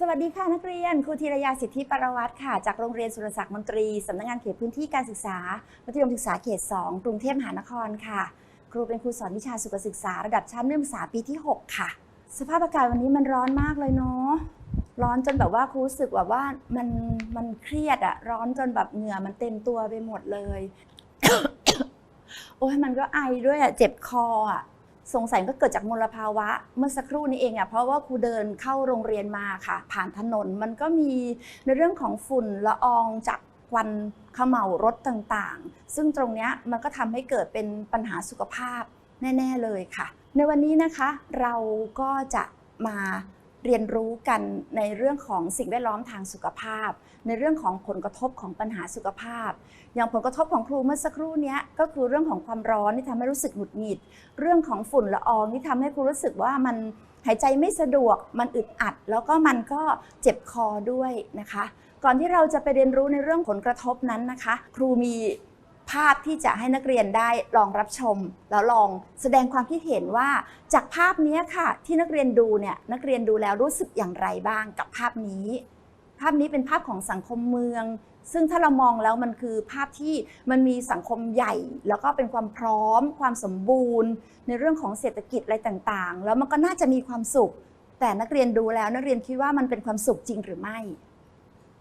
สวัสดีค่ะนักเรียน ครูธีรยาสิทธิปรวัตรค่ะ จากโรงเรียนสุรศักดิ์มนตรีสำนักงานเขตพื้นที่การศึกษามัธยมศึกษาเขต 2 กรุงเทพมหานครค่ะ ครูเป็นครูสอนวิชาสุขศึกษาระดับชั้นมัธยมศึกษาปีที่ 6 ค่ะ สภาพอากาศวันนี้มันร้อนมากเลยเนาะร้อนจนแบบว่าครูรู้สึกแบบว่ามันมันเครียดอะร้อนจนแบบเหงื่อมันเต็มตัวไปหมดเลย โอ้ยมันก็ไอด้วยอะเจ็บคออะ สงสัยก็เกิดจากมลภาวะ เมื่อสักครู่นี้เองอะเพราะว่าครูเดินเข้าโรงเรียนมาค่ะ ผ่านถนนมันก็มีในเรื่องของฝุ่นละอองจากควันเขม่ารถต่างๆ ซึ่งตรงเนี้ยมันก็ทำให้เกิดเป็นปัญหาสุขภาพแน่ ๆ เลยค่ะ ในวันนี้นะคะเราก็จะมา เรียนรู้กันในเรื่องของสิ่งแวดล้อมทางสุขภาพ ในเรื่องของผลกระทบของปัญหาสุขภาพ อย่างผลกระทบของครูเมื่อสักครู่เนี้ยก็คือเรื่องของความร้อนที่ทำให้รู้สึกหงุดหงิด เรื่องของฝุ่นละอองที่ทำให้ครูรู้สึกว่ามันหายใจไม่สะดวก มันอึดอัด แล้วก็มันก็เจ็บคอด้วยนะคะ ก่อนที่เราจะไปเรียนรู้ในเรื่องผลกระทบนั้นนะคะ ครูมี ภาพที่จะให้นักเรียนได้ลองรับชม แล้วลองแสดงความคิดเห็นว่า จากภาพนี้ค่ะ ที่นักเรียนดูเนี่ยนักเรียนดูแล้วรู้สึกอย่างไรบ้างกับภาพนี้ ภาพนี้เป็นภาพของสังคมเมือง ซึ่งถ้าเรามองแล้วมันคือภาพที่มันมีสังคมใหญ่ แล้วก็เป็นความพร้อม ความสมบูรณ์ ในเรื่องของเศรษฐกิจอะไรต่างๆ แล้วมันก็น่าจะมีความสุข แต่นักเรียนดูแล้วนักเรียนคิดว่ามันเป็นความสุขจริงหรือไม่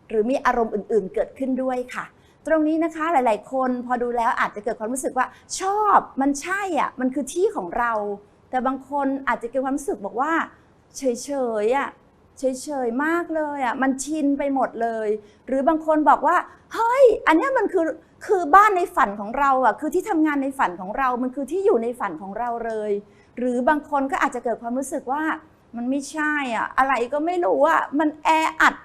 หรือมีอารมณ์อื่น ๆ เกิดขึ้นด้วยค่ะ ตรงนี้นะคะหลาย ๆ คนพอดูแล้วอาจจะเกิดความรู้สึกว่าชอบมันใช่อะมันคือที่ของเรา แต่บางคนอาจจะเกิดความรู้สึกบอกว่า เฉย ๆ อะเฉย ๆ มากเลยอะมันชินไปหมดเลย หรือบางคนบอกว่าเฮ้ยอันนี้มันคือคือบ้านในฝันของเราอะคือที่ทำงานในฝันของเรา มันคือที่อยู่ในฝันของเราเลย หรือบางคนก็อาจจะเกิดความรู้สึกว่ามันไม่ใช่อะอะไรก็ไม่รู้อะมันแออัด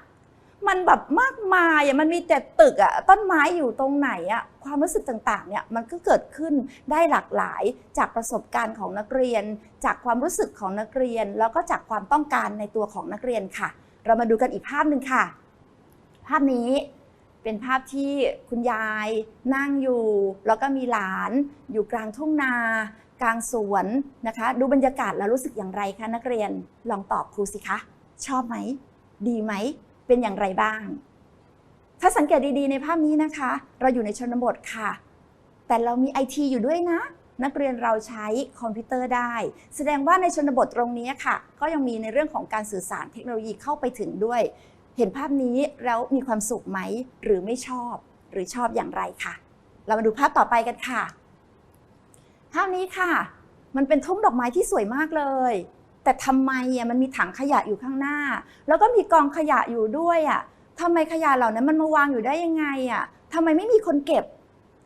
มันแบบมากมายอะมันมีแต่ตึกอะต้นไม้อยู่ตรงไหนอะความรู้สึกต่างๆเนี่ยมันก็เกิดขึ้นได้หลากหลายจากประสบการณ์ของนักเรียน จากความรู้สึกของนักเรียน แล้วก็จากความต้องการในตัวของนักเรียนค่ะ เรามาดูกันอีกภาพหนึ่งค่ะ ภาพนี้เป็นภาพที่คุณยายนั่งอยู่ แล้วก็มีหลานอยู่กลางทุ่งนา กลางสวนนะคะ ดูบรรยากาศแล้วรู้สึกอย่างไรคะนักเรียนลองตอบครูสิคะ ชอบไหม ดีไหม เป็นอย่างไรบ้าง ถ้าสังเกตดีๆ ในภาพนี้นะคะ เราอยู่ในชนบทค่ะ แต่เรามีไอทีอยู่ด้วยนะ นักเรียนเราใช้คอมพิวเตอร์ได้ แสดงว่าในชนบทตรงนี้ค่ะ ก็ยังมีในเรื่องของการสื่อสารเทคโนโลยีเข้าไปถึงด้วย เห็นภาพนี้แล้วมีความสุขไหมหรือไม่ชอบ หรือชอบอย่างไรค่ะ เรามาดูภาพต่อไปกันค่ะ ภาพนี้ค่ะ มันเป็นทุ่งดอกไม้ที่สวยมากเลย แต่ทำไมอะมันมีถังขยะอยู่ข้างหน้า แล้วก็มีกองขยะอยู่ด้วยอะทำไมขยะเหล่านั้นมันมาวางอยู่ได้ยังไงอะทำไมไม่มีคนเก็บ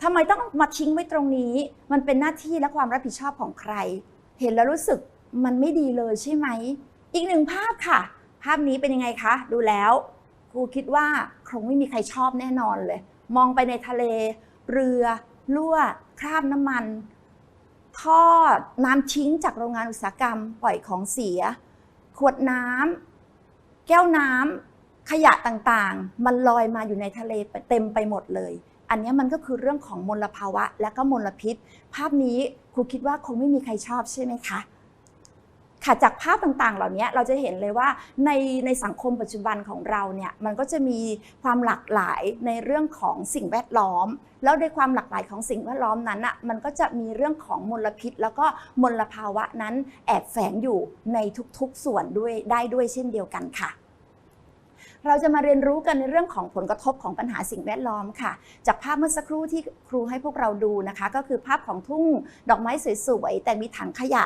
ทำไมต้องมาทิ้งไว้ตรงนี้ มันเป็นหน้าที่และความรับผิดชอบของใคร เห็นแล้วรู้สึกมันไม่ดีเลยใช่ไหม อีกหนึ่งภาพค่ะ ภาพนี้เป็นยังไงคะ ดูแล้วครูคิดว่าคงไม่มีใครชอบแน่นอนเลย มองไปในทะเล เรือ รั่ว คราบน้ำมัน ท่อน้ำทิ้งจากโรงงานอุตสาหกรรม ปล่อยของเสีย ขวดน้ำแก้วน้ำขยะต่างๆ มันลอยมาอยู่ในทะเลเต็มไปหมดเลย อันนี้มันก็คือเรื่องของมลภาวะและก็มลพิษ ภาพนี้ครูคิดว่าคงไม่มีใครชอบใช่ไหมคะ ค่ะจากภาพต่างๆ เหล่านี้เราจะเห็นเลยว่าในในสังคมปัจจุบันของเราเนี่ยมันก็จะมีความหลากหลายในเรื่องของสิ่งแวดล้อม แล้วในความหลากหลายของสิ่งแวดล้อมนั้นอะมันก็จะมีเรื่องของมลพิษ แล้วก็มลภาวะนั้นแอบแฝงอยู่ในทุกๆส่วนด้วยได้ด้วยเช่นเดียวกันค่ะเราจะมาเรียนรู้กันในเรื่องของผลกระทบของปัญหาสิ่งแวดล้อมค่ะ จากภาพเมื่อสักครู่ที่ครูให้พวกเราดูนะคะ ก็คือภาพของทุ่งดอกไม้สวยๆแต่มีถังขยะ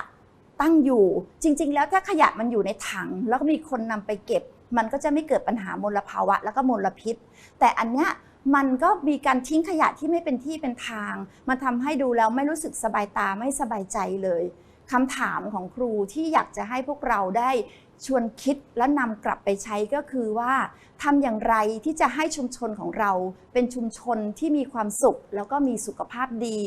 ตั้งอยู่ จริง ๆ แล้วถ้าขยะมันอยู่ในถัง แล้วก็มีคนนำไปเก็บ มันก็จะไม่เกิดปัญหามลภาวะ แล้วก็มลพิษ แต่อันเนี้ยมันก็มีการทิ้งขยะที่ไม่เป็นที่เป็นทาง มันทำให้ดูแล้วไม่รู้สึกสบายตาไม่สบายใจเลยคำถามของครูที่อยากจะให้พวกเราได้ ชวนคิดและนำกลับไปใช้ก็คือว่าทำอย่างไรที่จะให้ชุมชนของเรา เป็นชุมชนที่มีความสุข แล้วก็มีสุขภาพดี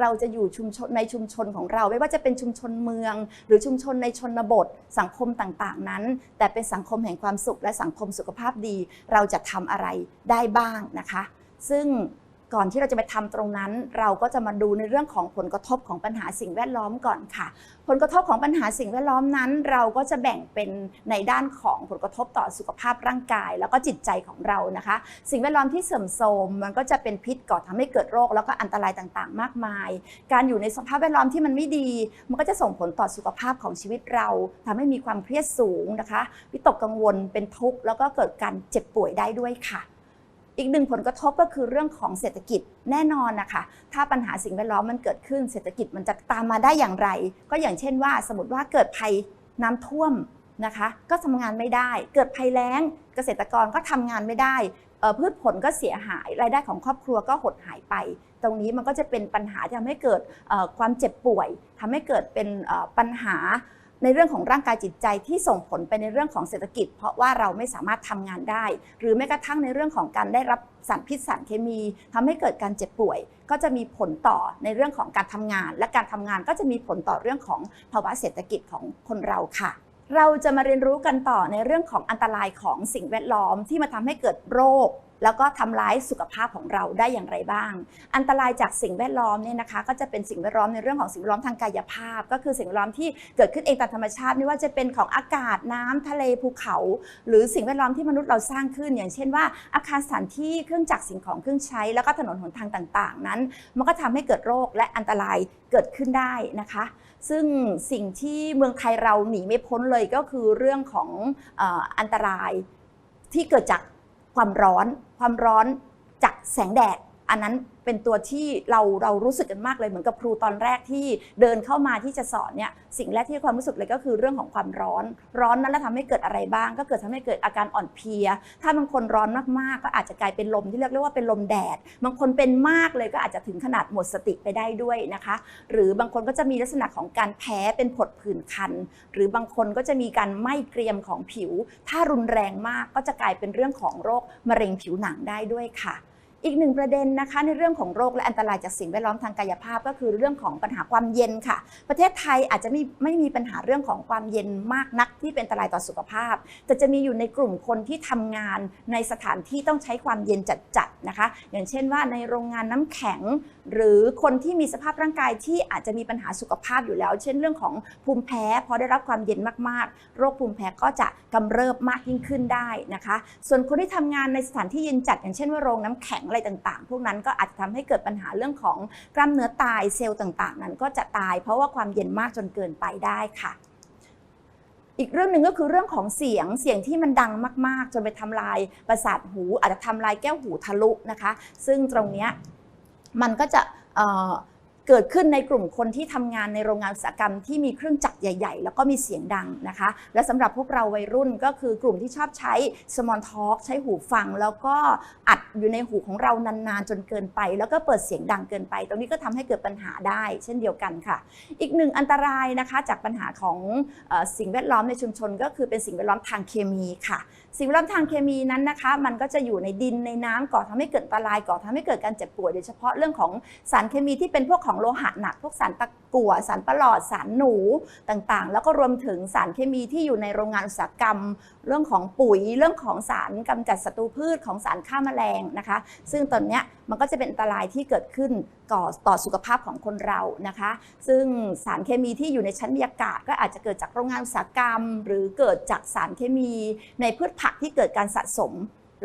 เราจะอยู่ชุมชนในชุมชนของเรา ไม่ว่าจะเป็นชุมชนเมือง หรือชุมชนในชนบท สังคมต่างๆ นั้น แต่เป็นสังคมแห่งความสุขและสังคมสุขภาพดี เราจะทำอะไรได้บ้างนะคะ ซึ่ง ก่อนที่เราจะไปทำตรงนั้น เราก็จะมาดูในเรื่องของผลกระทบของปัญหาสิ่งแวดล้อมก่อนค่ะ ผลกระทบของปัญหาสิ่งแวดล้อมนั้น เราก็จะแบ่งเป็นในด้านของผลกระทบต่อสุขภาพร่างกาย แล้วก็จิตใจของเรานะคะ สิ่งแวดล้อมที่เสื่อมโทรมมันก็จะเป็นพิษก่อทำให้เกิดโรค แล้วก็อันตรายต่างๆ มากมาย การอยู่ในสภาพแวดล้อมที่มันไม่ดี มันก็จะส่งผลต่อสุขภาพของชีวิตเราทำให้มีความเครียดสูงนะคะวิตกกังวลเป็นทุกข์แล้วก็เกิดการเจ็บป่วยได้ด้วยค่ะ อีกหนึ่งผลกระทบก็คือเรื่องของเศรษฐกิจแน่นอนนะคะ ถ้าปัญหาสิ่งแวดล้อมมันเกิดขึ้นเศรษฐกิจมันจะตามมาได้อย่างไร ก็อย่างเช่นว่า สมมติว่าเกิดภัยน้ำท่วมนะคะ ก็ทำงานไม่ได้ เกิดภัยแล้ง เกษตรกรก็ทำงานไม่ได้พืชผลก็เสียหาย รายได้ของครอบครัวก็หดหายไป ตรงนี้มันก็จะเป็นปัญหาที่ทำให้เกิดความเจ็บป่วยทำให้เกิดเป็นปัญหา ในเรื่องของร่างกายจิตใจที่ส่งผลไปในเรื่องของเศรษฐกิจ เพราะว่าเราไม่สามารถทำงานได้ หรือแม้กระทั่งในเรื่องของการได้รับสารพิษสารเคมีทำให้เกิดการเจ็บป่วย ก็จะมีผลต่อในเรื่องของการทำงาน และการทำงานก็จะมีผลต่อเรื่องของภาวะเศรษฐกิจของคนเราค่ะเราจะมาเรียนรู้กันต่อในเรื่องของอันตรายของสิ่งแวดล้อมที่มาทำให้เกิดโรค แล้วก็ทำร้ายสุขภาพของเราได้อย่างไรบ้าง อันตรายจากสิ่งแวดล้อมเนี่ยนะคะ ก็จะเป็นสิ่งแวดล้อมในเรื่องของสิ่งแวดล้อมทางกายภาพ ก็คือสิ่งแวดล้อมที่เกิดขึ้นเองตามธรรมชาติ ไม่ว่าจะเป็นของอากาศน้ำทะเลภูเขา หรือสิ่งแวดล้อมที่มนุษย์เราสร้างขึ้น อย่างเช่นว่า อาคารสถานที่เครื่องจักรสิ่งของเครื่องใช้ แล้วก็ถนนหนทางต่าง ๆ นั้น มันก็ทำให้เกิดโรคและอันตรายเกิดขึ้นได้นะคะ ซึ่งสิ่งที่เมืองไทยเราหนีไม่พ้นเลยก็คือเรื่องของออันตรายที่เกิดจาก ความร้อน ความร้อนจากแสงแดด อันนั้นเป็นตัวที่เราเรารู้สึกกันมากเลยเหมือนกับครูตอนแรกที่เดินเข้ามาที่จะสอนเนี่ยสิ่งแรกที่ความรู้สึกเลยก็คือเรื่องของความร้อน ร้อนนั้นแล้วทำให้เกิดอะไรบ้าง ก็เกิดทำให้เกิดอาการอ่อนเพลีย ถ้าบางคนร้อนมากๆ ก็อาจจะกลายเป็นลมที่เรียกว่าเป็นลมแดด บางคนเป็นมากเลยก็อาจจะถึงขนาดหมดสติไปได้ด้วยนะคะ หรือบางคนก็จะมีลักษณะของการแพ้เป็นผดผื่นคัน หรือบางคนก็จะมีการไหม้เกรียมของผิว ถ้ารุนแรงมากก็จะกลายเป็นเรื่องของโรคมะเร็งผิวหนังได้ด้วยค่ะ อีกหนึ่งประเด็นนะคะในเรื่องของโรคและอันตรายจากสิ่งแวดล้อมทางกายภาพ ก็คือเรื่องของปัญหาความเย็นค่ะ ประเทศไทยอาจจะไม่ไม่มีปัญหาเรื่องของความเย็นมากนักที่เป็นอันตรายต่อสุขภาพ แต่จะมีอยู่ในกลุ่มคนที่ทำงานในสถานที่ต้องใช้ความเย็นจัดๆนะคะ อย่างเช่นว่าในโรงงานน้ำแข็ง หรือคนที่มีสภาพร่างกายที่อาจจะมีปัญหาสุขภาพอยู่แล้ว เช่นเรื่องของภูมิแพ้พอได้รับความเย็นมากๆ โรคภูมิแพ้ก็จะกำเริบมากยิ่งขึ้นได้นะคะ ส่วนคนที่ทำงานในสถานที่เย็นจัด อย่างเช่นว่าโรงน้ำแข็งอะไรต่างๆ พวกนั้นก็อาจจะทำให้เกิดปัญหาเรื่องของกล้ามเนื้อตายเซลล์ต่างๆ นั้นก็จะตาย เพราะว่าความเย็นมากจนเกินไปได้ค่ะอีกเรื่องหนึ่งก็คือเรื่องของเสียงเสียงที่มันดังมาก ๆ จนไปทำลายประสาทหู อาจจะทำลายแก้วหูทะลุนะคะ ซึ่งตรงนี้มันก็จะ เกิดขึ้นในกลุ่มคนที่ทำงานในโรงงานอุตสาหกรรมที่มีเครื่องจักรใหญ่ ๆ แล้วก็มีเสียงดังนะคะ และสำหรับพวกเราวัยรุ่นก็คือกลุ่มที่ชอบใช้ small talk ใช้หูฟัง แล้วก็อัดอยู่ในหูของเรานานๆจนเกินไป แล้วก็เปิดเสียงดังเกินไป ตรงนี้ก็ทำให้เกิดปัญหาได้ เช่นเดียวกันค่ะ อีกหนึ่งอันตรายนะคะจากปัญหาของสิ่งแวดล้อมในชุมชน ก็คือเป็นสิ่งแวดล้อมทางเคมีค่ะ สิ่งแวดล้อมทางเคมีนั้นนะคะ มันก็จะอยู่ในดินในน้ำก่อทำให้เกิดอันตรายก่อทำให้เกิดการเจ็บป่วยโดยเฉพาะเรื่องของสารเคมีที่เป็นพวกของโลหะหนัก พวกสารตะกั่วสารประหลอดสารหนูต่างๆ แล้วก็รวมถึงสารเคมีที่อยู่ในโรงงานอุตสาหกรรม เรื่องของปุ๋ยเรื่องของสารกำจัดศัตรูพืชของสารฆ่าแมลงนะคะ ซึ่งตอนเนี้ย มันก็จะเป็นอันตรายที่เกิดขึ้นก่อต่อสุขภาพของคนเรานะคะ ซึ่งสารเคมีที่อยู่ในชั้นบรรยากาศ ก็อาจจะเกิดจากโรงงานอุตสาหกรรม หรือเกิดจากสารเคมีในพืชผักที่เกิดการสะสม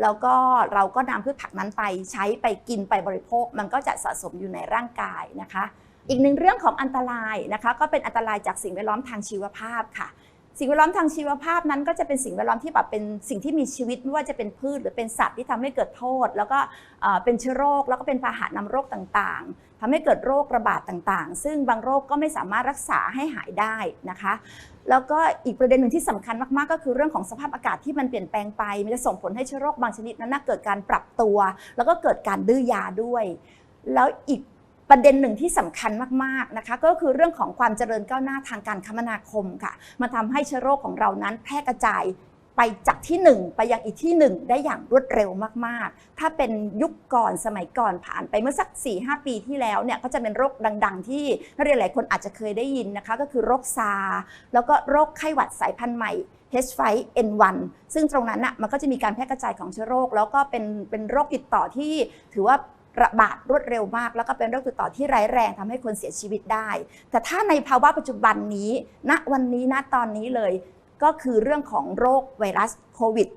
แล้วก็เราก็นำพืชผักนั้นไปใช้ไปกินไปบริโภค มันก็จะสะสมอยู่ในร่างกายนะคะ อีกหนึ่งเรื่องของอันตรายนะคะ ก็เป็นอันตรายจากสิ่งแวดล้อมทางชีวภาพค่ะ สิ่งแวดล้อมทางชีวภาพนั้นก็จะเป็นสิ่งแวดล้อมที่แบบเป็นสิ่งที่มีชีวิตไม่ว่าจะเป็นพืชหรือเป็นสัตว์ที่ทำให้เกิดโทษ แล้วก็เป็นเชื้อโรคแล้วก็เป็นพาหะนำโรคต่างๆทำให้เกิดโรคระบาดต่างๆ ซึ่งบางโรคก็ไม่สามารถรักษาให้หายได้นะคะ แล้วก็อีกประเด็นหนึ่งที่สำคัญมากๆ ก็คือเรื่องของสภาพอากาศที่มันเปลี่ยนแปลงไปมันจะส่งผลให้เชื้อโรคบางชนิดนั้นนะเกิดการปรับตัว แล้วก็เกิดการดื้อยาด้วย แล้วอีก ประเด็นหนึ่งที่สำคัญมากๆนะคะก็คือเรื่องของความเจริญก้าวหน้าทางการคมนาคมค่ะมันทำให้เชื้อโรคของเรานั้นแพร่กระจายไปจากที่หนึ่งไปยังอีกที่หนึ่งได้อย่างรวดเร็วมากๆ ถ้าเป็นยุคก่อนสมัยก่อนผ่านไปเมื่อสัก 4-5 ปีที่แล้วเนี่ยก็จะเป็นโรคดัง ๆ ที่นักเรียนหลายคนอาจจะเคยได้ยินนะคะ ก็คือโรคซาร์แล้วก็โรคไข้หวัดสายพันธุ์ใหม่ H5N1 ซึ่งตรงนั้นน่ะมันก็จะมีการแพร่กระจายของเชื้อโรค แล้วก็เป็นเป็นโรคติดต่อที่ถือว่า ระบาดรวดเร็วมาก แล้วก็เป็นโรคติดต่อที่ร้ายแรงทำให้คนเสียชีวิตได้ แต่ถ้าในภาวะปัจจุบันนี้ณวันนี้ณตอนนี้เลย ก็คือเรื่องของโรคไวรัสโควิด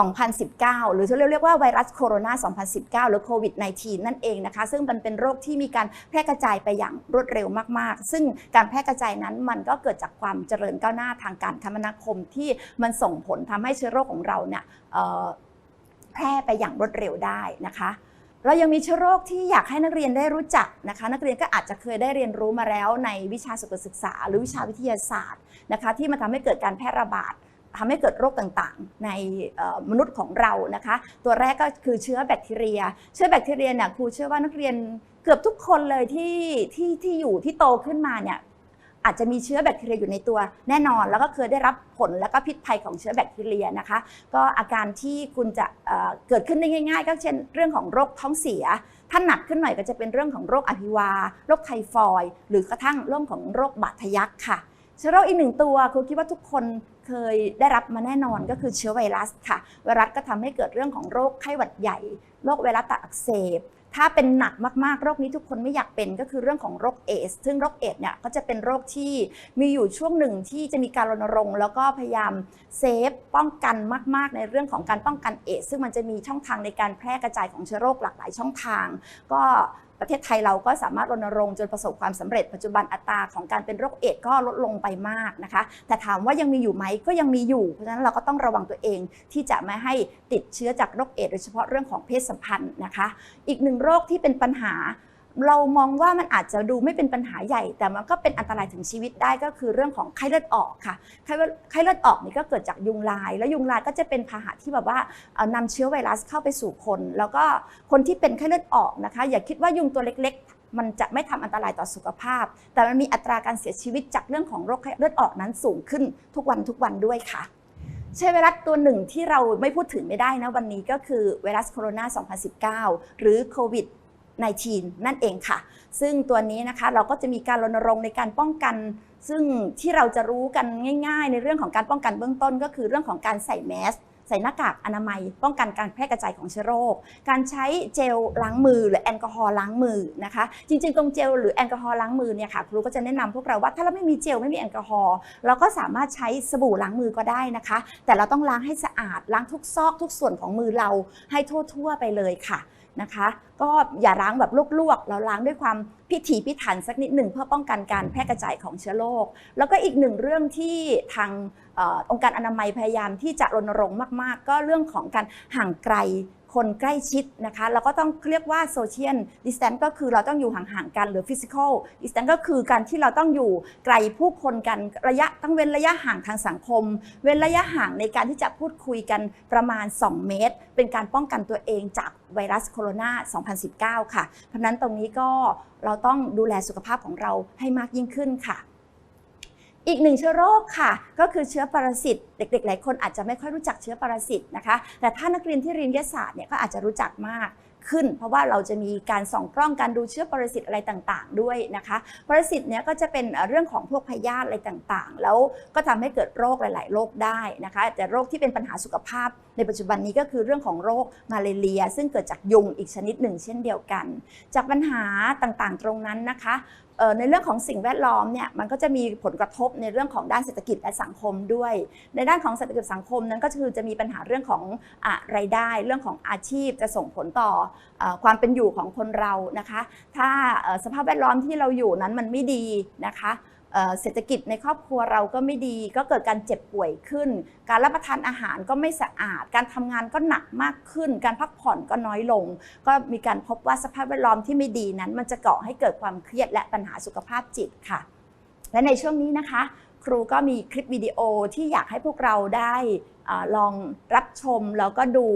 2019 หรือที่เรียกว่าไวรัสโคโรนา 2019 หรือโควิด -19 นั่นเองนะคะ ซึ่งมันเป็นโรคที่มีการแพร่กระจายไปอย่างรวดเร็วมาก ๆ ซึ่งการแพร่กระจายนั้นมันก็เกิดจากความเจริญก้าวหน้าทางการคมนาคมที่มันส่งผลทำให้เชื้อโรคของเราเนี่ยแพร่ไปอย่างรวดเร็วได้นะคะ เรายังมีเชื้อโรคที่อยากให้นักเรียนได้รู้จักนะคะ นักเรียนก็อาจจะเคยได้เรียนรู้มาแล้วในวิชาสุขศึกษา หรือวิชาวิทยาศาสตร์นะคะ ที่มันทำให้เกิดการแพร่ระบาดทำให้เกิดโรคต่างๆ ในมนุษย์ของเรานะคะ ตัวแรกก็คือเชื้อแบคทีเรีย เชื้อแบคทีเรียเนี่ยครูเชื่อว่านักเรียนเกือบทุกคนเลยที่ที่ที่อยู่ที่โตขึ้นมาเนี่ย อาจจะมีเชื้อแบคทีเรียอยู่ในตัวแน่นอน แล้วก็เคยได้รับผลแล้วก็พิษภัยของเชื้อแบคทีเรียนะคะ ก็อาการที่คุณจะเเกิดขึ้นได้ง่าย ๆ ก็เช่นเรื่องของโรคท้องเสีย ถ้าหนักขึ้นหน่อยก็จะเป็นเรื่องของโรคอหิวา โรคไทฟอยหรือกระทั่งเรื่องของโรคบาดทะยักค่ะเชื้อโรคอีกหนึ่งตัวครูคิดว่าทุกคนเคยได้รับมาแน่นอนก็คือเชื้อไวรัสค่ะ ไวรัสก็ทำให้เกิดเรื่องของโรคไข้หวัดใหญ่ โรคไวรัสตับอักเสบ ถ้าเป็นหนักมากๆ โรคนี้ทุกคนไม่อยากเป็นก็คือเรื่องของโรคเอส ซึ่งโรคเอสเนี่ยก็จะเป็นโรคที่มีอยู่ช่วงหนึ่งที่จะมีการรณรงค์แล้วก็พยายามเซฟป้องกันมาก ๆ ในเรื่องของการป้องกันเอส ซึ่งมันจะมีช่องทางในการแพร่กระจายของเชื้อโรคหลากหลายช่องทาง ก็ ประเทศไทยเราก็สามารถรณรงค์จนประสบความสำเร็จปัจจุบันอัตราของการเป็นโรคเอดส์ก็ลดลงไปมากนะคะ แต่ถามว่ายังมีอยู่ไหมก็ยังมีอยู่ เพราะฉะนั้นเราก็ต้องระวังตัวเองที่จะไม่ให้ติดเชื้อจากโรคเอดส์โดยเฉพาะเรื่องของเพศสัมพันธ์นะคะ อีกหนึ่งโรคที่เป็นปัญหา เรามองว่ามันอาจจะดูไม่เป็นปัญหาใหญ่ แต่มันก็เป็นอันตรายถึงชีวิตได้ก็คือเรื่องของไข้เลือดออกค่ะไข้เลือดไข้เลือดออกนี่ก็เกิดจากยุงลาย แล้วยุงลายก็จะเป็นพาหะที่แบบว่าเอ่อนำเชื้อไวรัสเข้าไปสู่คน แล้วก็คนที่เป็นไข้เลือดออกนะคะ อย่าคิดว่ายุงตัวเล็กๆมันจะไม่ทำอันตรายต่อสุขภาพ แต่มันมีอัตราการเสียชีวิตจากเรื่องของโรคไข้เลือดออกนั้นสูงขึ้นทุกวันทุกวันด้วยค่ะเชื้อไวรัสตัวหนึ่งที่เราไม่พูดถึงไม่ได้นะวันนี้ก็คือไวรัสโคโรนา 2019 หรือโควิด 19 นั่นเองค่ะ ซึ่งตัวนี้นะคะเราก็จะมีการรณรงค์ในการป้องกัน ซึ่งที่เราจะรู้กันง่ายๆ ในเรื่องของการป้องกันเบื้องต้น ก็คือเรื่องของการใส่แมสใส่หน้ากากอนามัย ป้องกันการแพร่กระจายของเชื้อโรค การใช้เจลล้างมือ หรือแอลกอฮอล์ล้างมือนะคะ จริงๆ ตรงเจลหรือแอลกอฮอล์ล้างมือเนี่ยค่ะครูก็จะแนะนำพวกเราว่าถ้าเราไม่มีเจลไม่มีแอลกอฮอล์เราก็สามารถใช้สบู่ล้างมือก็ได้นะคะ แต่เราต้องล้างให้สะอาดล้างทุกซอกทุกส่วนของมือเราให้ทั่วๆไปเลยค่ะ นะคะ ก็อย่าล้างแบบลวกๆ เราล้างด้วยความพิถีพิถันสักนิดหนึ่งเพื่อป้องกันการแพร่กระจายของเชื้อโรค แล้วก็อีกหนึ่งเรื่องที่ทางอองค์การอนามัยพยายามที่จะรณรงค์มาก ๆ ก็เรื่องของการห่างไกล คนใกล้ชิดนะคะเราก็ต้องเรียกว่าโซเชียลดิสแตนก็คือเราต้องอยู่ห่างๆกันหรือฟิสิกอลดิสแตนก็คือการที่เราต้องอยู่ไกลผู้คนกันระยะต้องเว้นระยะห่างทางสังคม เว้นระยะห่างในการที่จะพูดคุยกันประมาณ 2 เมตร เป็นการป้องกันตัวเองจากไวรัสโคโรนา 2019 ค่ะ เพราะฉะนั้นตรงนี้ก็เราต้องดูแลสุขภาพของเราให้มากยิ่งขึ้นค่ะ อีกหนึ่งเชื้อโรคค่ะ ก็คือเชื้อปรสิตเด็กๆ หลายคนอาจจะไม่ค่อยรู้จักเชื้อปรสิตนะคะ แต่ถ้านักเรียนที่เรียนวิทยาศาสตร์เนี่ยก็อาจจะรู้จักมากขึ้น เพราะว่าเราจะมีการส่องกล้องการดูเชื้อปรสิตอะไรต่างๆ ด้วยนะคะปรสิตเนี่ยก็จะเป็นเรื่องของพวกพยาธิอะไรต่างๆ แล้วก็ทำให้เกิดโรคหลาย ๆ โรคได้นะคะ แต่โรคที่เป็นปัญหาสุขภาพ ในปัจจุบันนี้ก็คือเรื่องของโรคมาเลเรีย ซึ่งเกิดจากยุงอีกชนิดหนึ่งเช่นเดียวกัน จากปัญหาต่างๆ ตรงนั้นนะคะ ในเรื่องของสิ่งแวดล้อมเนี่ยมันก็จะมีผลกระทบในเรื่องของด้านเศรษฐกิจและสังคมด้วย ในด้านของเศรษฐกิจสังคมนั้นก็คือจะมีปัญหาเรื่องของอะรายได้ เรื่องของอาชีพจะส่งผลต่ออความเป็นอยู่ของคนเรานะคะ ถ้าสภาพแวดล้อมที่เราอยู่นั้นมันไม่ดีนะคะ เศรษฐกิจในครอบครัวเราก็ไม่ดี ก็เกิดการเจ็บป่วยขึ้น การรับประทานอาหารก็ไม่สะอาด การทำงานก็หนักมากขึ้น การพักผ่อนก็น้อยลง ก็มีการพบว่าสภาพแวดล้อมที่ไม่ดีนั้น มันจะก่อให้เกิดความเครียดและปัญหาสุขภาพจิตค่ะ และในช่วงนี้นะคะ ครูก็มีคลิปวิดีโอที่อยากให้พวกเราได้ลองรับชมแล้วก็ดู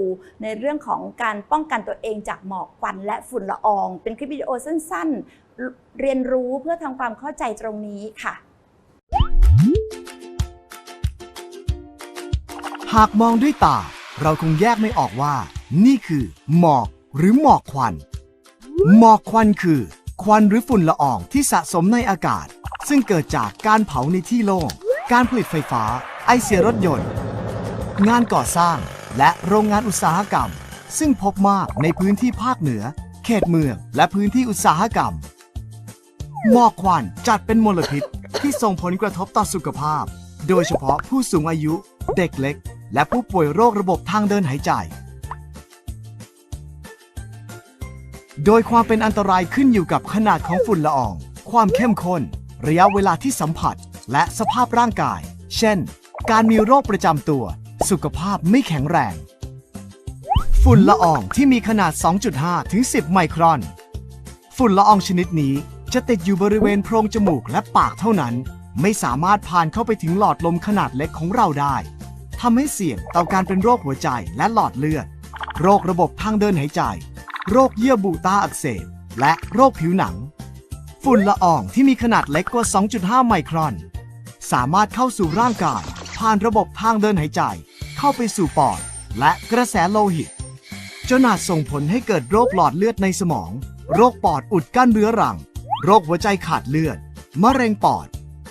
ในเรื่องของการป้องกันตัวเองจากหมอกควันและฝุ่นละออง เป็นคลิปวิดีโอสั้นๆ เรียนรู้เพื่อทำความเข้าใจตรงนี้ค่ะ หากมองด้วยตา เราคงแยกไม่ออกว่า นี่คือ หมอกหรือหมอกควัน หมอกควันคือ ควันหรือฝุ่นละอองที่สะสมในอากาศ ซึ่งเกิดจากการเผาในที่โล่งการผลิตไฟฟ้า ไอเสียรถยนต์ งานก่อสร้าง และโรงงานอุตสาหกรรม ซึ่งพบมากในพื้นที่ภาคเหนือ เขตเมือง และพื้นที่อุตสาหกรรม หมอกควันจัดเป็นมลพิษที่ส่งผลกระทบต่อสุขภาพ โดยเฉพาะผู้สูงอายุ เด็กเล็ก และผู้ป่วยโรคระบบทางเดินหายใจ โดยความเป็นอันตรายขึ้นอยู่กับขนาดของฝุ่นละออง ความเข้มข้น ระยะเวลาที่สัมผัส และสภาพร่างกาย เช่น การมีโรคประจำตัว สุขภาพไม่แข็งแรง ฝุ่นละอองที่มีขนาด 2.5 ถึง 10 ไมครอน ฝุ่นละอองชนิดนี้ จะติดอยู่บริเวณโพรงจมูกและปากเท่านั้น ไม่สามารถผ่านเข้าไปถึงหลอดลมขนาดเล็กของเราได้ทำให้เสี่ยงต่อการเป็นโรคหัวใจและหลอดเลือด โรคระบบทางเดินหายใจ โรคเยื่อบุตาอักเสบ และโรคผิวหนัง ฝุ่นละอองที่มีขนาดเล็กกว่า 2.5 ไมครอน สามารถเข้าสู่ร่างกาย ผ่านระบบทางเดินหายใจ เข้าไปสู่ปอด และกระแสโลหิตจนอาจส่งผลให้เกิดโรคหลอดเลือดในสมอง โรคปอดอุดกั้นเรื้อรัง โรคหัวใจขาดเลือด มะเร็งปอด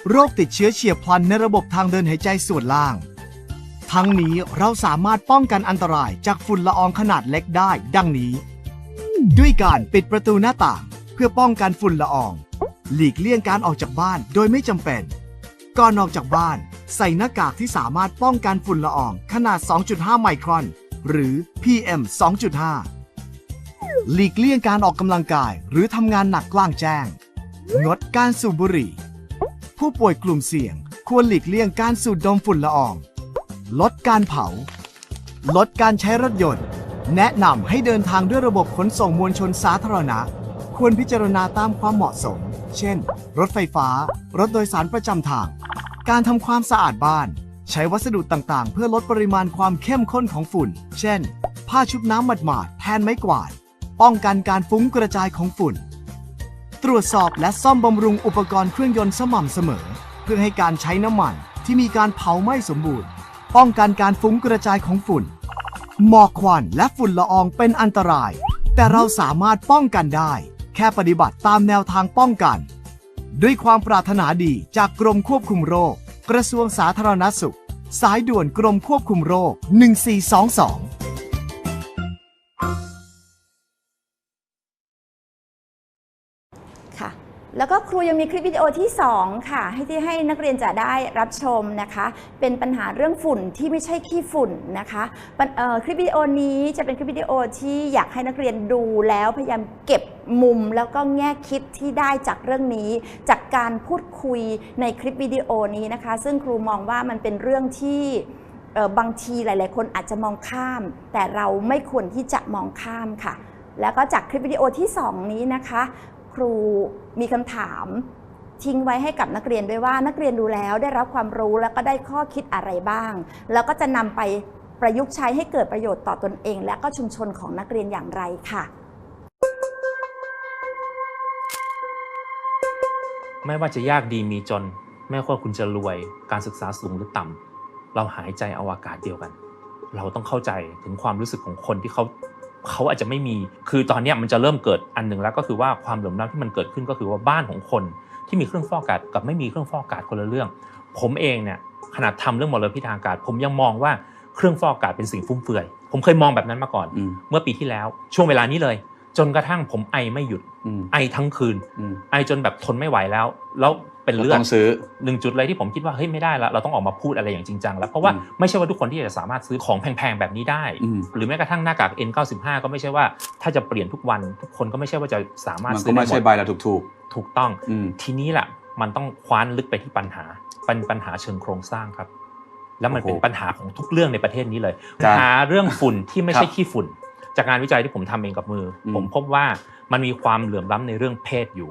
โรคติดเชื้อเฉียบพลันในระบบทางเดินหายใจส่วนล่าง ทั้งนี้เราสามารถป้องกันอันตรายจากฝุ่นละอองขนาดเล็กได้ ดังนี้ ด้วยการปิดประตูหน้าต่าง เพื่อป้องกันฝุ่นละออง หลีกเลี่ยงการออกจากบ้านโดยไม่จำเป็น ก่อนออกจากบ้าน ใส่หน้ากากที่สามารถป้องกันฝุ่นละอองขนาด 2.5 ไมครอน หรือ PM 2.5 หลีกเลี่ยงการออกกำลังกาย หรือทำงานหนักกลางแจ้ง งดการสูบบุหรี่ ผู้ป่วยกลุ่มเสี่ยง ควรหลีกเลี่ยงการสูดดมฝุ่นละออง ลดการเผา ลดการใช้รถยนต์ แนะนำให้เดินทางด้วยระบบขนส่งมวลชนสาธารณะ ควรพิจารณาตามความเหมาะสม เช่น รถไฟฟ้า รถโดยสารประจำทาง การทำความสะอาดบ้าน ใช้วัสดุต่างๆ เพื่อลดปริมาณความเข้มข้นของฝุ่น เช่น ผ้าชุบน้ำหมาดๆแทนไม้กวาด ป้องกันการฟุ้งกระจายของฝุ่น ตรวจสอบและซ่อมบำรุงอุปกรณ์เครื่องยนต์สม่ำเสมอ เพื่อให้การใช้น้ำมันที่มีการเผาไหม้สมบูรณ์ ป้องกันการฟุ้งกระจายของฝุ่น หมอกควันและฝุ่นละอองเป็นอันตราย แต่เราสามารถป้องกันได้ แค่ปฏิบัติตามแนวทางป้องกัน ด้วยความปรารถนาดีจากกรมควบคุมโรค กระทรวงสาธารณสุข สายด่วนกรมควบคุมโรค 1422 แล้วก็ครูยังมีคลิปวิดีโอที่ 2 ค่ะ ให้ที่ให้นักเรียนจะได้รับชมนะคะ เป็นปัญหาเรื่องฝุ่นที่ไม่ใช่ขี้ฝุ่นนะคะคลิปวิดีโอนี้จะเป็นคลิปวิดีโอที่อยากให้นักเรียนดูแล้วพยายามเก็บมุมแล้วก็แง่คิดที่ได้จากเรื่องนี้ จากการพูดคุยในคลิปวิดีโอนี้นะคะ ซึ่งครูมองว่ามันเป็นเรื่องที่บางทีหลาย ๆ คนอาจจะมองข้าม แต่เราไม่ควรที่จะมองข้ามค่ะ แล้วก็จากคลิปวิดีโอที่ 2 นี้นะคะ ครูมีคำถามทิ้งไว้ให้กับนักเรียนด้วยว่านักเรียนดูแล้วได้รับความรู้แล้วก็ได้ข้อคิดอะไรบ้าง แล้วก็จะนำไปประยุกต์ใช้ให้เกิดประโยชน์ต่อตนเอง และก็ชุมชนของนักเรียนอย่างไรค่ะ ไม่ว่าจะยากดีมีจน ไม่ว่าคุณจะรวยการศึกษาสูงหรือต่ำเราหายใจเอาอากาศเดียวกัน เราต้องเข้าใจถึงความรู้สึกของคนที่เขา เขาอาจจะไม่มี คือตอนเนี้ยมันจะเริ่มเกิดอันหนึ่งแล้วก็คือว่าความเหลื่อมล้ำที่มันเกิดขึ้นก็คือว่าบ้านของคน ที่มีเครื่องฟอกอากาศกับไม่มีเครื่องฟอกอากาศคนละเรื่อง ผมเองเนี่ยขนาดทำเรื่องมลพิษทางอากาศ ผมยังมองว่าเครื่องฟอกอากาศเป็นสิ่งฟุ่มเฟือย ผมเคยมองแบบนั้นมาก่อนอืมเมื่อปีที่แล้ว ช่วงเวลานี้เลย จนกระทั่งผมไอไม่หยุดอืมไอทั้งคืนอืมไอจนแบบทนไม่ไหวแล้ว แล้ว เป็นเลือดต้องซื้อหนึ่งจุดเลยที่ผมคิดว่าเฮ้ยไม่ได้ละเราต้องออกมาพูดอะไรอย่างจริงจังแล้วเพราะว่าอืมไม่ใช่ว่าทุกคนที่จะสามารถซื้อของแพงๆแบบนี้ได้อืมหรือแม้กระทั่งหน้ากาก N95 ก็ไม่ใช่ว่าถ้าจะเปลี่ยนทุกวัน ทุกคนก็ไม่ใช่ว่าจะสามารถมันซื้ก็อไม่ได้หมใช่ดใบละถูกถูกถูกต้องๆอืมทีนี้แหละมันต้องคว้านลึกไปที่ปัญหาเป็นปัญหาเชิงโครงสร้างครับ แล้วมันโอ้โหเป็นปัญหาของทุกเรื่องในประเทศนี้เลยจ้ะปัญหาเรื่องฝุ่นที่ไม่ใช่ครับขี้ฝุ่น จากงานวิจัยที่ผมทำเองกับมืออมผมพบว่ามันมีความเหลื่อมล้ำในเรื่องเพศอยู่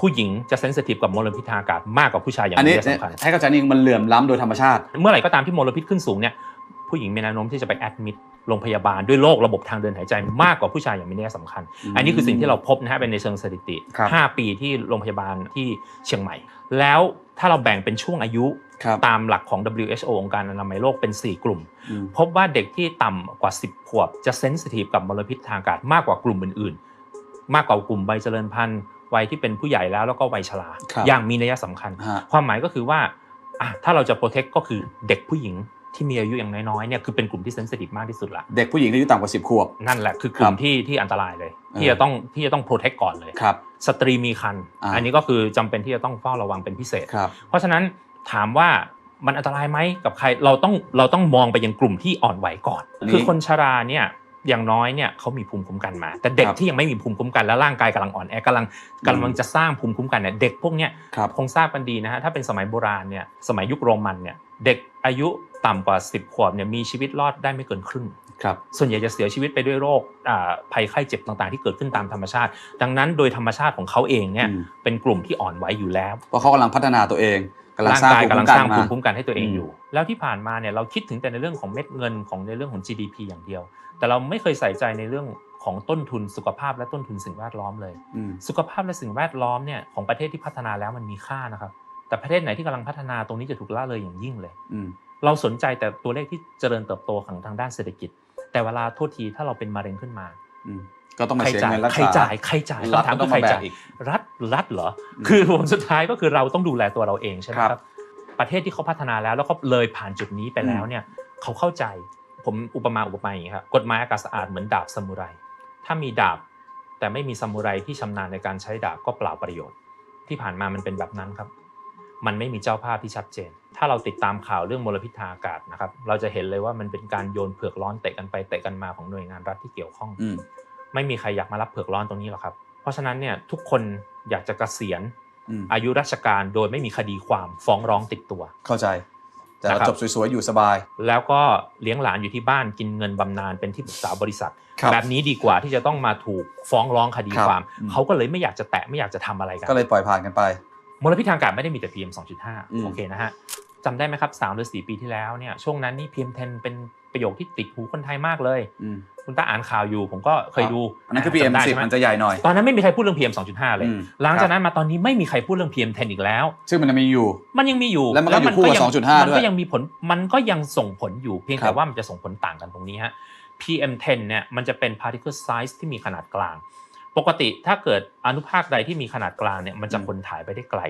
ผู้หญิงจะเซนซิทีฟกับมลพิษทางอากาศมากกว่าผู้ชายอย่างอันนี้มีนัยสำคัญให้เข้าใจนี่มันเหลื่อมล้ำโดยธรรมชาติ เมื่อไหร่ก็ตามที่มลพิษขึ้นสูงเนี่ยผู้หญิงมีแนวโน้มที่จะไปแอดมิดโรงพยาบาลด้วยโรคระบบทางเดินหายใจมากกว่าผู้ชายอย่างมีนัยสำคัญอืมอันนี้คือสิ่งที่เราพบนะฮะเป็นในเชิงสถิติครับ5ปีที่โรงพยาบาลที่เชียงใหม่ แล้วถ้าเราแบ่งเป็นช่วงอายุครับตามหลักของ WHO องค์การอนามัยโลกเป็น 4 กลุ่มอืมพบว่าเด็กที่ต่ำกว่า 10 ขวบ จะเซนซิทีฟกับมลพิษทางอากาศมากกว่ากลุ่มอื่น ๆ มากกว่ากลุ่มวัยเจริญพันธุ์ วัยที่เป็นผู้ใหญ่แล้วแล้วก็วัยชราครับอย่างมีนัยสำคัญฮะความหมายก็คือว่าอะถ้าเราจะโปรเทคก็คือเด็กผู้หญิงที่มีอายุอย่างน้อยๆเนี่ยคือเป็นกลุ่มที่เซนซิทีฟมากที่สุดละเด็กผู้หญิงที่อายุต่ำกว่า10ขวบนั่นแหละคือกลุ่คมรับที่ที่อันตรายเลยเออที่จะต้องที่จะต้องโปรเทคก่อนเลยครับสตรีมีคันอ่าอันนี้ก็คือจำเป็นที่จะต้องเฝ้าระวังเป็นพิเศษครับเพราะฉะนั้นถามว่ามันอันตรายไหมกับใครเราต้องเราต้องมองไปยังกลุ่มที่อ่อนไหวก่อนอันนี้คือคนชราเนี่ย อย่างน้อยเนี่ยเขามีภูมิคุ้มกันมา แต่เด็กครับที่ยังไม่มีภูมิคุ้มกันและร่างกายกำลังอ่อนแอกำลังกำลังจะสร้างภูมิคุ้มกันเนี่ยเด็กพวกเนี้ยครับคงทราบกันดีนะฮะถ้าเป็นสมัยโบราณเนี่ยสมัยยุคโรมันเนี่ยเด็กอายุต่ำกว่า 10 ขวบเนี่ยมีชีวิตรอดได้ไม่เกินครึ่งครับส่วนใหญ่จะเสียชีวิตไปด้วยโรคอ่าภัยไข้เจ็บต่างๆ ที่เกิดขึ้นตามธรรมชาติ ดังนั้นโดยธรรมชาติของเขาเองเนี่ยอืมเป็นกลุ่มที่อ่อนไหวอยู่แล้ว เพราะเขากำลังพัฒนาตัวเองกำลังร่างสร้างกายภูมิกำลัคุ้งมกันสร้างภูมามิคุ้มกันให้ตัวเองอืมอยู่ แล้วที่ผ่านมาเนี่ยเราคิดถึงแต่ในเรื่องของเม็ดเงินของในเรื่องของ GDP อย่างเดียว แต่เราไม่เคยใส่ใจในเรื่องของต้นทุนสุขภาพและต้นทุนสิ่งแวดล้อมเลยอืมสุขภาพและสิ่งแวดล้อมเนี่ยของประเทศที่พัฒนาแล้วมันมีค่านะครับ แต่ประเทศไหนที่กำลังพัฒนาตรงนี้จะถูกละเลยอย่างยิ่งเลยอืมเราสนใจแต่ตัวเลขที่เจริญเติบโตของทางด้านเศรษฐกิจ แต่เวลาโทษทีถ้าเราเป็นมะเร็งขึ้นมาอืมก็ต้องมาใครเสียจ่ายเงินรักใครษาจ่ายใครจ่ายรัฐคำถามก็ต้คือองใครมาแบจ่ากยอีกรัฐรัฐเหรออืมคือผลสุดท้ายก็คือเราต้องดูแลตัวเราเองใช่ไหมคครัรับบประเทศที่เขาพัฒนาแล้วแล้วก็เลยผ่านจุดนี้ไปแล้วเนี่ยเขาเข้าใจ ผมอุปมาอุปไมยอย่างนี้ครับกฎหมายอากาศสะอาดเหมือนดาบซามูไร ถ้ามีดาบแต่ไม่มีซามูไรที่ชำนาญในการใช้ดาบก็เปล่าประโยชน์ ที่ผ่านมามันเป็นแบบนั้นครับ มันไม่มีเจ้าภาพที่ชัดเจน ถ้าเราติดตามข่าวเรื่องมลพิษทางอากาศนะครับ เราจะเห็นเลยว่ามันเป็นการโยนเผือกร้อนเตะกันไปเตะกันมาของหน่วยงานรัฐที่เกี่ยวข้องอืมไม่มีใครอยากมารับเผือกร้อนตรงนี้หรอกครับ เพราะฉะนั้นเนี่ยทุกคนอยากจะเกษียณอืมอายุราชการโดยไม่มีคดีความฟ้องร้องติดตัว เข้าใจ แต่นะครับจบสวยๆอยู่สบาย แล้วก็เลี้ยงหลานอยู่ที่บ้านกินเงินบำนาญเป็นที่ปรึกษาบริษัทครับแบบนี้ดีกว่าที่จะต้องมาถูกฟ้องร้องคดีครับความอืมเขาก็เลยไม่อยากจะแตะไม่อยากจะทำอะไรกันก็เลยปล่อยผ่านกันไปมลพิษทางอากาศไม่ได้มีแต่ PM อืม2.5โอเคนะฮะ จำได้ไหมครับ3หรือ4ปีที่แล้วเนี่ยช่วงนั้นนี่ PM 10เป็นประโยคที่ติดหูคนไทยมากเลยอืมคุณตาอ่านข่าวอยู่ ผมก็เคยดูอันนั้นคือจำ PM ได้10ใช่ไหมันจะใหญ่หน่อย ตอนนั้นไม่มีใครพูดเรื่อง PM 2.5เลยอืมหลังจากนั้นมาตอนนี้ไม่มีใครพูดเรื่อง PM 10อีกแล้ว ซึ่งมันจะมีอยู่ มันยังมีอยู่ แล้วมันก็อยู่คู่กับยั2.5มันด้วยก็ยังมีผลมันก็ยังส่งผลอยู่เพียงครัแต่บว่ามันจะส่งผลต่างกันตรงนี้ฮะ PM10 เนี่ยมันจะเป็น particle size ที่มีขนาดกลาง ปกติถ้าเกิดอนุภาคใดที่มีขนาดกลางเนี่ยมันจะคนถ่ายไปได้ไกล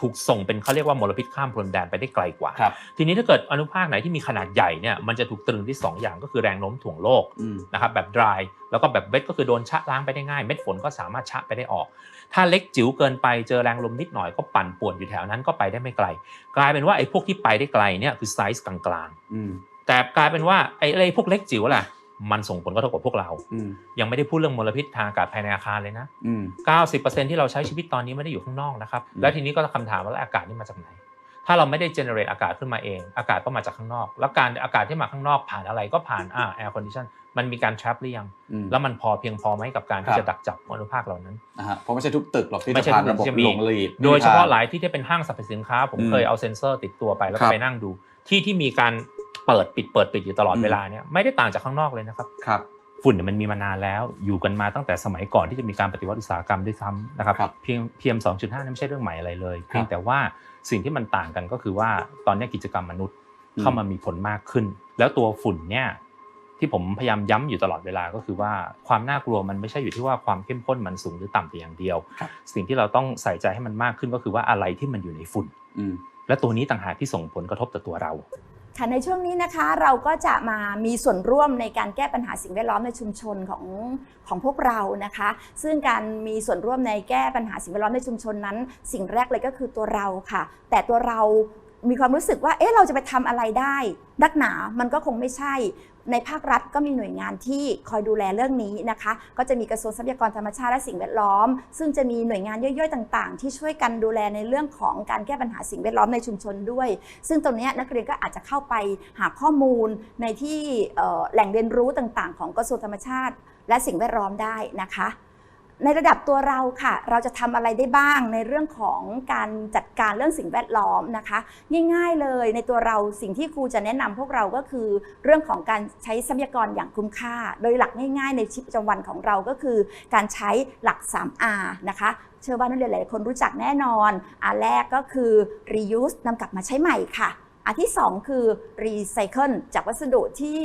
ถูกส่งเป็นเขาเรียกว่ามลพิษข้ามพรมแดนไปได้ไกลกว่าครับทีนี้ถ้าเกิดอนุภาคไหนที่มีขนาดใหญ่เนี่ยมันจะถูกตรึงที่สองอย่างก็คือแรงโน้มถ่วงโลกอืมนะครับแบบ dry แล้วก็แบบ wet ก็คือโดนชะล้างไปได้ง่าย เม็ดฝนก็สามารถชะไปได้ออก ถ้าเล็กจิ๋วเกินไปเจอแรงลมนิดหน่อยก็ปั่นป่วนอยู่แถวนั้นก็ไปได้ไม่ไกล กลายเป็นว่าไอ้พวกที่ไปได้ไกลเนี่ยคือไซส์กลางอืมๆแต่กลายเป็นว่าไอ้ไอ้พวกเล็กจิ๋วล่ะ มันส่งผลกระทบกับพวกเราอืมยังไม่ได้พูดเรื่องมลพิษทางอากาศภายในอาคารเลยนะอืม90%ที่เราใช้ชีวิตตอนนี้ไม่ได้อยู่ข้างนอกนะครับอืมแล้วทีนี้ก็คำถามว่าแล้วอากาศนี่มาจากไหน ถ้าเราไม่ได้เจเนเรตอากาศขึ้นมาเอง อากาศก็มาจากข้างนอก แล้วการอากาศที่มาข้างนอกผ่านอะไรก็ผ่านอ่าแอร์คอนดิชันมันมีการ trap หรือยังอืมแล้วมันพอเพียงพอไหมกับการครัที่บจะดักจับอนุภาคเหล่านั้นนะฮะเพราะไม่ใช่ทุกตึกหรอกที่ไม่จะใช่ผ่านทุกตึกระบบจะมีหลงลีดโดยเฉพาะไม่มีทงหลายที่ที่เป็นห้างสรรพสินค้า ผมอืมเคยเอาเซ็นเซอร์ติดตัวไปแล้วครัก็บไปนั่งดู ที่ที่มีการ เปิดปิดเปิดปิดอยู่ตลอดอืมเวลาเนี่ยไม่ได้ต่างจากข้างนอกเลยนะครับครับฝุ่นเนี่ยมันมีมานานแล้ว อยู่กันมาตั้งแต่สมัยก่อนที่จะมีการปฏิวัติอุตสาหกรรมด้วยซ้ำนะครับครับเพียงเพียง2.5นั่นไม่ใช่เรื่องใหม่อะไรเลยครับเพียงแต่ว่าสิ่งที่มันต่างกันก็คือว่าตอนนี้กิจกรรมมนุษย์อืมเข้ามามีผลมากขึ้น แล้วตัวฝุ่นเนี่ยที่ผมพยายามย้ำอยู่ตลอดเวลาก็คือว่าความน่ากลัวมันไม่ใช่อยู่ที่ว่าความเข้มข้นมันสูงหรือต่ำแต่อย่างเดียวครับสิ่งที่เราต้องใส่ใจให้มันมากขึ้นก็คือว่าอะไรที่มันอยู่ในฝุ่นอืมและตัวนี้ต่างหากที่ส่งผลกระทบต่อตัวเรา ค่ะในช่วงนี้นะคะเราก็จะมามีส่วนร่วมในการแก้ปัญหาสิ่งแวดล้อมในชุมชนของของพวกเรานะคะ ซึ่งการมีส่วนร่วมในแก้ปัญหาสิ่งแวดล้อมในชุมชนนั้น สิ่งแรกเลยก็คือตัวเราค่ะ แต่ตัวเรามีความรู้สึกว่า เอ๊ะ เราจะไปทำอะไรได้ ดักหนา มันก็คงไม่ใช่ ในภาครัฐก็มีหน่วยงานที่คอยดูแลเรื่องนี้นะคะ ก็จะมีกระทรวงทรัพยากรธรรมชาติและสิ่งแวดล้อม ซึ่งจะมีหน่วยงานย่อยๆต่าง ๆ ที่ช่วยกันดูแลในเรื่องของการแก้ปัญหาสิ่งแวดล้อมในชุมชนด้วย ซึ่งตรงนี้นักเรียนก็อาจจะเข้าไปหาข้อมูลในที่แหล่งเรียนรู้ต่าง ๆ ของกระทรวงธรรมชาติ และสิ่งแวดล้อมได้นะคะ ในระดับตัวเราค่ะ เราจะทำอะไรได้บ้างในเรื่องของการจัดการเรื่องสิ่งแวดล้อมนะคะ ง่ายๆเลยในตัวเราสิ่งที่ครูจะแนะนำพวกเราก็คือ เรื่องของการใช้ทรัพยากรอย่างคุ้มค่า โดยหลักง่ายๆ ในชีวิตประจำวันของเราก็คือ การใช้หลัก 3R นะคะเชื่อว่านักเรียนหลายๆคนรู้จักแน่นอนอันแรกก็คือ reuse นำกลับมาใช้ใหม่ค่ะ อันที่ 2 คือ recycle จากวัสดุที่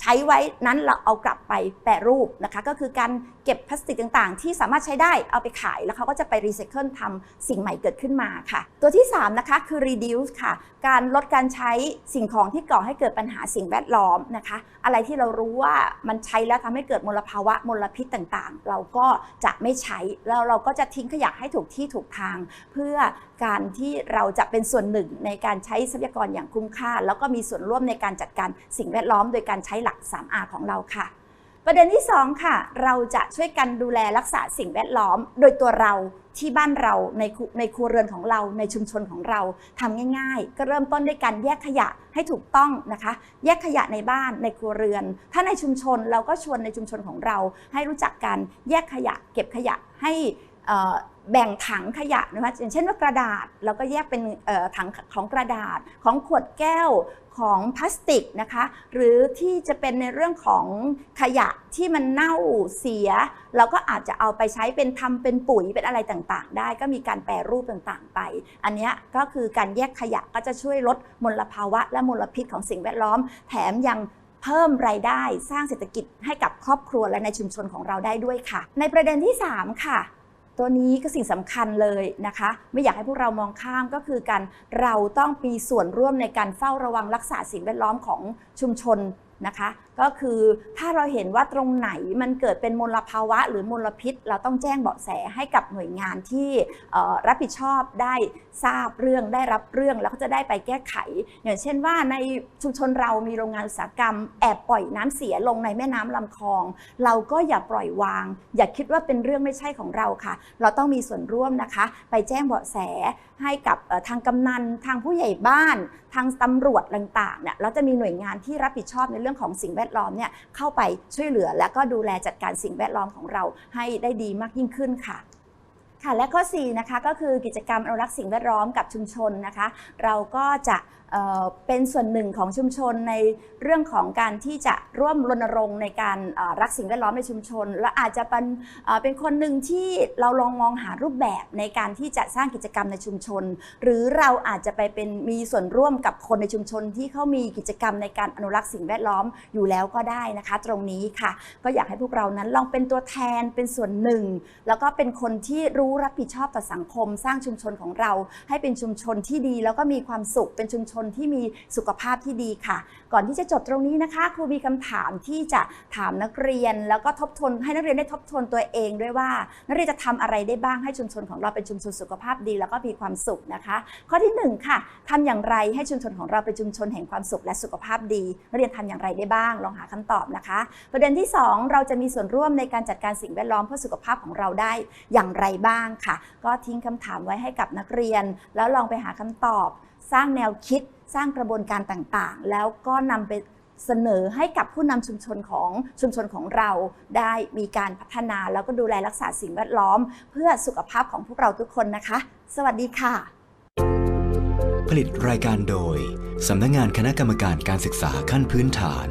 ใช้ไว้นั้นเราเอากลับไปแปรรูปนะคะ ก็คือการเก็บพลาสติกต่างๆ ที่สามารถใช้ได้เอาไปขาย แล้วเขาก็จะไปรีไซเคิลทำสิ่งใหม่เกิดขึ้นมาค่ะ ตัวที่ 3 นะคะคือ reduce ค่ะ การลดการใช้สิ่งของที่ก่อให้เกิดปัญหาสิ่งแวดล้อมนะคะ อะไรที่เรารู้ว่ามันใช้แล้วทำให้เกิดมลภาวะมลพิษต่างๆ เราก็จะไม่ใช้แล้วเราก็จะทิ้งขยะให้ถูกที่ถูกทาง เพื่อการที่เราจะเป็นส่วนหนึ่งในการใช้ทรัพยากรอย่างคุ้มค่า แล้วก็มีส่วนร่วมในการจัดการสิ่งแวดล้อมโดยการใช้หลัก 3R ของเราค่ะ ประเด็นที่ 2 ค่ะ เราจะช่วยกันดูแลรักษาสิ่งแวดล้อม โดยตัวเราที่บ้านเราในในครัวเรือนของเราในชุมชนของเราทำง่าย ๆ ก็เริ่มต้นด้วยการแยกขยะให้ถูกต้องนะคะ แยกขยะในบ้านในครัวเรือน ถ้าในชุมชนเราก็ชวนในชุมชนของเรา ให้รู้จักการแยกขยะ เก็บขยะให้อ่อ แบ่งถังขยะนะคะอย่างเช่นว่ากระดาษเราก็แยกเป็นถังของกระดาษของขวดแก้วของพลาสติกนะคะหรือที่จะเป็นในเรื่องของขยะที่มันเน่าเสีย เราก็อาจจะเอาไปใช้เป็นทำเป็นปุ๋ยเป็นอะไรต่างๆ ได้ก็มีการแปรรูปต่างๆไป อันนี้ก็คือการแยกขยะก็จะช่วยลดมลภาวะ และมลพิษของสิ่งแวดล้อม แถมยังเพิ่มรายได้สร้างเศรษฐกิจให้กับครอบครัวและในชุมชนของเราได้ด้วยค่ะ ในประเด็นที่ 3 ค่ะ ตัวนี้ก็สิ่งสำคัญเลยนะคะ ไม่อยากให้พวกเรามองข้ามก็คือการเราต้องมีส่วนร่วมในการเฝ้าระวังรักษาสิ่งแวดล้อมของชุมชนนะคะ ก็คือถ้าเราเห็นว่าตรงไหนมันเกิดเป็นมลภาวะ หรือมลพิษ เราต้องแจ้งเบาะแสให้กับหน่วยงานที่รับผิดชอบได้ทราบเรื่องได้รับเรื่องแล้วก็จะได้ไปแก้ไข อย่างเช่นว่าในชุมชนเรามีโรงงานอุตสาหกรรมแอบปล่อยน้ำเสียลงในแม่น้ำลำคลอง เราก็อย่าปล่อยวาง อย่าคิดว่าเป็นเรื่องไม่ใช่ของเราค่ะ เราต้องมีส่วนร่วมนะคะ ไปแจ้งเบาะแสให้กับทางกำนันทางผู้ใหญ่บ้าน ทางตำรวจต่างๆเนี่ยเราจะมีหน่วยงานที่รับผิดชอบในเรื่องของสิ่งแวดดล้อมเนี่ยเข้าไปช่วยเหลือ และก็ดูแลจัดการสิ่งแวดล้อมของเราให้ได้ดีมากยิ่งขึ้นค่ะค่ะและข้อ4นะคะก็คือกิจกรรมอนุรักษ์สิ่งแวดล้อมกับชุมชนนะคะ เราก็จะ เป็นส่วนหนึ่งของชุมชนในเรื่องของการที่จะร่วมรณรงค์ในการรักสิ่งแวดล้อมในชุมชน และอาจจะเป็นเป็นคนหนึ่งที่เราลองมองหารูปแบบในการที่จะสร้างกิจกรรมในชุมชน หรือเราอาจจะไปเป็นมีส่วนร่วมกับคนในชุมชนที่เขามีกิจกรรมในการอนุรักษ์สิ่งแวดล้อมอยู่แล้วก็ได้นะคะ ตรงนี้ค่ะ ก็อยากให้พวกเรานั้นลองเป็นตัวแทนเป็นส่วนหนึ่ง แล้วก็เป็นคนที่รู้รับผิดชอบต่อสังคม สร้างชุมชนของเรา ให้เป็นชุมชนที่ดี แล้วก็มีความสุขเป็นชุมชนที่มีสุขภาพที่ดีค่ะ ก่อนที่จะจบตรงนี้นะคะ ครูมีคำถามที่จะถามนักเรียน แล้วก็ทบทวนให้นักเรียนได้ทบทวนตัวเองด้วยว่า นักเรียนจะทำอะไรได้บ้างให้ชุมชนของเราเป็นชุมชนสุขภาพดี แล้วก็มีความสุขนะคะ ข้อที่หนึ่งค่ะทำอย่างไรให้ชุมชนของเราเป็นชุมชนแห่งความสุขและสุขภาพดี นักเรียนทำอย่างไรได้บ้าง ลองหาคำตอบนะคะ ประเด็นที่ 2 เราจะมีส่วนร่วมในการจัดการสิ่งแวดล้อมเพื่อสุขภาพของเราได้อย่างไรบ้างค่ะ ก็ทิ้งคำถามไว้ให้กับนักเรียน แล้วลองไปหาคำตอบ สร้างแนวคิด สร้างกระบวนการต่างๆ แล้วก็นำไปเสนอให้กับผู้นำชุมชนของชุมชนของเราได้มีการพัฒนาแล้วก็ดูแลรักษาสิ่งแวดล้อม เพื่อสุขภาพของพวกเราทุกคนนะคะ สวัสดีค่ะ ผลิตรายการโดยสำนักงานคณะกรรมการการศึกษาขั้นพื้นฐาน